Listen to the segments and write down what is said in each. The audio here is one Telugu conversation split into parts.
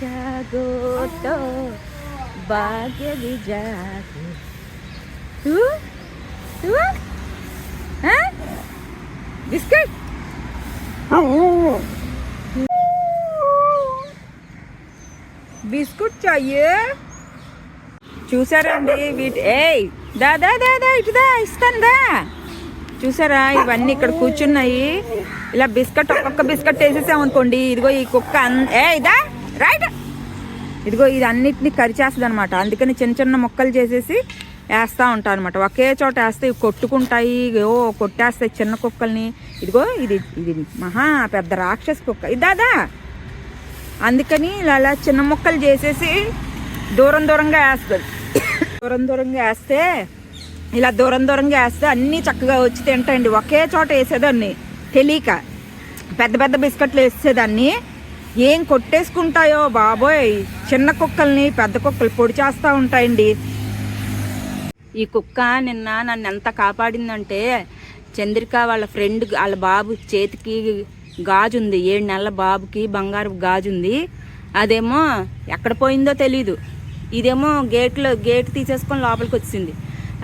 జాగోతో భాగ్య విజాగు బిస్కెట్? బిస్కుట్ చాయే? చూసారండి వీటి ఏయ్ దా దా దా దా ఇటు చూసారా ఇవన్నీ ఇక్కడ కూర్చున్నాయి. ఇలా బిస్కెట్ ఒక్కొక్క బిస్కెట్ వేసేసామనుకోండి ఇదిగో ఈ కుక్క ఏయ్ దా. రైట్ ఇదిగో ఇది అన్నిటిని కరిచేస్తుంది అనమాట అందుకని చిన్న చిన్న ముక్కలు చేసేసి వేస్తూ ఉంటాను అనమాట ఒకే చోట వేస్తే ఇవి కొట్టుకుంటాయి. ఓ కొట్టేస్తాయి చిన్న కుక్కల్ని. ఇదిగో ఇది ఇది మహా పెద్ద రాక్షస కుక్క. ఇదాదా అందుకని ఇలా ఇలా చిన్న ముక్కలు చేసేసి దూరం దూరంగా వేస్తుంది. దూరం దూరంగా వేస్తే ఇలా దూరం దూరంగా వేస్తే అన్నీ చక్కగా వచ్చి తింటాయండి. ఒకే చోట వేసేదాన్ని. తెలియక. పెద్ద పెద్ద బిస్కెట్లు వేసేదాన్ని. ఏం కొట్టేసుకుంటాయో బాబోయ్. చిన్న కుక్కల్ని పెద్ద కుక్కలు పొడి చేస్తూ ఉంటాయండి. ఈ కుక్క నిన్న నన్ను ఎంత కాపాడిందంటే చంద్రిక వాళ్ళ ఫ్రెండ్ వాళ్ళ బాబు చేతికి గాజు ఉంది ఏడు నెలల బాబుకి బంగారు గాజు ఉంది అదేమో ఎక్కడ పోయిందో తెలీదు. ఇదేమో గేట్లో గేట్ తీసేసుకొని లోపలికి వచ్చింది.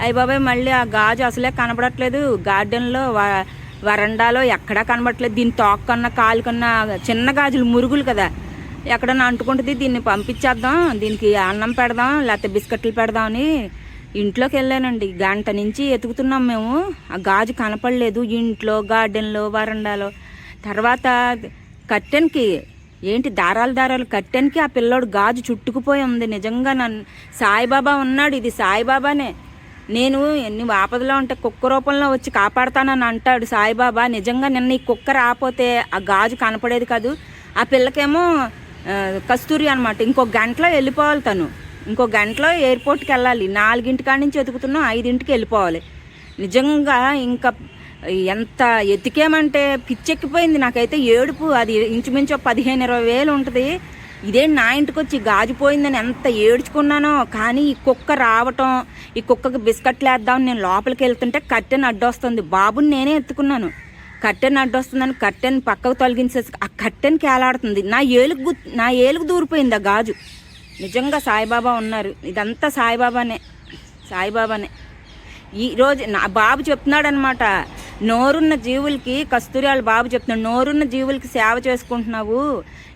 అయ్యి బాబాయ్ మళ్ళీ ఆ గాజు అసలే కనబడట్లేదు. గార్డెన్లో వా వరండాలో ఎక్కడా కనబట్టలేదు దీని తోక కన్నా కాలు కన్నా చిన్న గాజులు మురుగులు కదా. ఎక్కడన్నా అంటుకుంటుంది దీన్ని పంపించేద్దాం దీనికి అన్నం పెడదాం లేకపోతే బిస్కెట్లు పెడదామని ఇంట్లోకి వెళ్ళానండి. గంట నుంచి ఎతుకుతున్నాం మేము. ఆ గాజు కనపడలేదు. ఇంట్లో గార్డెన్లో వరండాలో. తర్వాత కట్టెన్కి ఏంటి దారాలు దారాలు. కట్టెన్కి ఆ పిల్లోడు గాజు చుట్టుకుపోయి ఉంది. నిజంగా నన్ను సాయిబాబా ఉన్నాడు. ఇది సాయిబాబానే. నేను ఎన్ని ఆపదలో ఉంటే కుక్క రూపంలో వచ్చి కాపాడతానని అంటాడు సాయిబాబా. నిజంగా నిన్న ఈ కుక్క రాపోతే ఆ గాజు కనపడేది కాదు. ఆ పిల్లకేమో కస్తూరి అనమాట ఇంకో గంటలో వెళ్ళిపోవాలి తను. ఇంకో గంటలో ఎయిర్పోర్ట్కి వెళ్ళాలి. నాలుగింటి కాడి నుంచి ఎతుకుతున్నాం ఐదింటికి వెళ్ళిపోవాలి. నిజంగా ఇంకా ఎంత ఎతికేమంటే పిచ్చెక్కిపోయింది. నాకైతే ఏడుపు. అది ఇంచుమించు పదిహేను ఇరవై వేలు ఉంటుంది. ఇదే నా ఇంటికి వచ్చి గాజిపోయిందని ఎంత ఏడ్చుకున్నానో కానీ ఈ కుక్క రావటం ఈ కుక్కకి బిస్కెట్లు వేద్దాం నేను లోపలికి వెళ్తుంటే కట్టెన్ అడ్డొస్తుంది బాబుని నేనే ఎత్తుకున్నాను. కట్టెన్ అడ్డొస్తుందని కట్టెన్ పక్కకు తొలగించేసి ఆ కట్టెన్కి కేలాడుతుంది. నా ఏలుగు నా ఏలుగు దూరిపోయింది ఆ గాజు. నిజంగా సాయిబాబా ఉన్నారు. ఇదంతా సాయిబాబానే. సాయిబాబానే. ఈరోజు నా బాబు చెప్తున్నాడు అనమాట నోరున్న జీవులకి కస్తూరాలు బాబు చెప్తున్నాడు నోరున్న జీవులకి సేవ చేసుకుంటున్నావు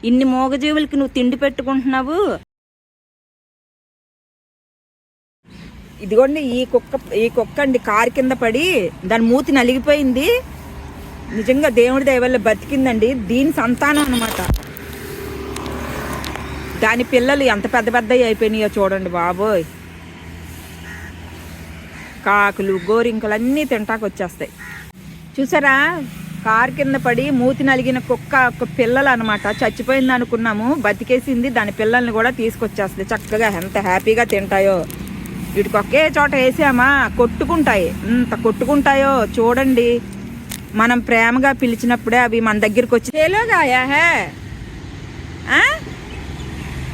ఇన్ని మూగజీవులకి నువ్వు తిండి పెట్టుకుంటున్నావు. ఇదిగోండి ఈ కుక్క ఈ కుక్క అండి కారు కింద పడి దాని మూతి నలిగిపోయింది. నిజంగా దేవుడి దయవల్ల బతికిందండి. దీని సంతానం అనమాట దాని పిల్లలు ఎంత పెద్ద పెద్దవి అయిపోయినాయో చూడండి బాబోయ్. కాకులు గోరింకలు అన్నీ తింటాకు వచ్చేస్తాయి చూసారా? కారు కింద పడి మూతి నలిగిన కుక్క ఒక పిల్లలు అనమాట చచ్చిపోయింది అనుకున్నాము. బతికేసింది. దాని పిల్లల్ని కూడా తీసుకొచ్చేస్తుంది. చక్కగా ఎంత హ్యాపీగా తింటాయో. వీటికి ఒకే చోట వేసామా? కొట్టుకుంటాయి. ఇంత కొట్టుకుంటాయో చూడండి. మనం ప్రేమగా పిలిచినప్పుడే అవి మన దగ్గరికి వచ్చి "హేలోగా, యా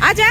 ఆజా